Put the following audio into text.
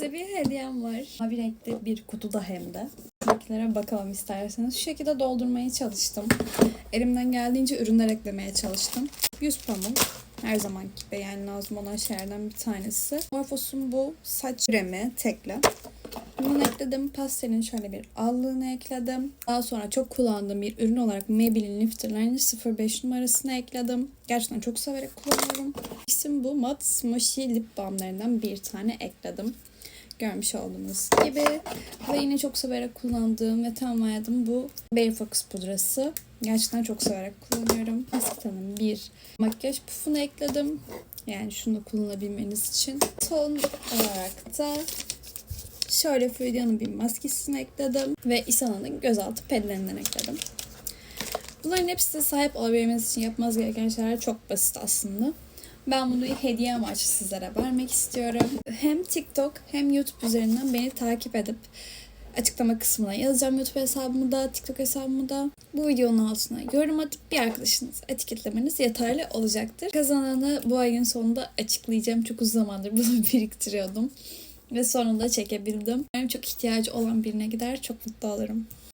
Size bir hediyem var. Mavi renkli bir kutuda hem de. Renklere bakalım isterseniz. Şu şekilde doldurmaya çalıştım. Elimden geldiğince ürünler eklemeye çalıştım. 100 pamuk. Her zamanki gibi yani lazım olan şeylerden bir tanesi. Morphos'un bu saç kremi tekli. Bunu ekledim. Pastelin şöyle bir allığını ekledim. Daha sonra çok kullandığım bir ürün olarak Maybelline Lifter Liner 05 numarasını ekledim. Gerçekten çok severek kullanıyorum. İsim bu. Matte Smushy Lip Balmlarından bir tane ekledim. Görmüş olduğunuz gibi. Ve yine çok severek kullandığım ve tamamladım bu Bare Focus pudrası. Gerçekten çok severek kullanıyorum. Eskita'nın bir makyaj pufunu ekledim. Yani şunu kullanabilmeniz için. Son olarak da Şöyle Freudian'ın bir maskesini ekledim. Ve Isana'nın gözaltı pedlerinden ekledim. Bunların hepsi sahip olabilmeniz için yapmanız gereken şeyler çok basit aslında. Ben bunu hediye amaçlı sizlere vermek istiyorum. Hem TikTok hem YouTube üzerinden beni takip edip açıklama kısmına yazacağım YouTube hesabımı da, TikTok hesabımı da. Bu videonun altına yorum atıp bir arkadaşınızı etiketlemeniz yeterli olacaktır. Kazananı bu ayın sonunda açıklayacağım. Çok uzun zamandır bunu biriktiriyordum. Ve sonunda çekebildim. Benim çok ihtiyacı olan birine gider çok mutlu olurum.